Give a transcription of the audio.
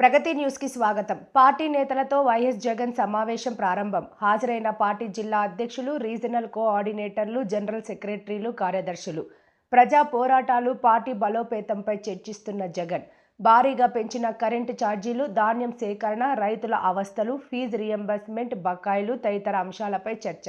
ప్రగతి న్యూస్కి స్వాగతం. పార్టీ నేతలతో వైఎస్ జగన్ సమావేశం ప్రారంభం. హాజరైన పార్టీ జిల్లా అధ్యక్షులు రీజనల్ కోఆర్డినేటర్లు జనరల్ సెక్రటరీలు కార్యదర్శులు. ప్రజా పోరాటాలు పార్టీ బలోపేతంపై చర్చిస్తున్న జగన్. భారీగా పెంచిన కరెంటు ఛార్జీలు ధాన్యం సేకరణ రైతుల అవస్థలు ఫీజు రియంబర్స్మెంట్ బకాయిలు తదితర అంశాలపై చర్చ.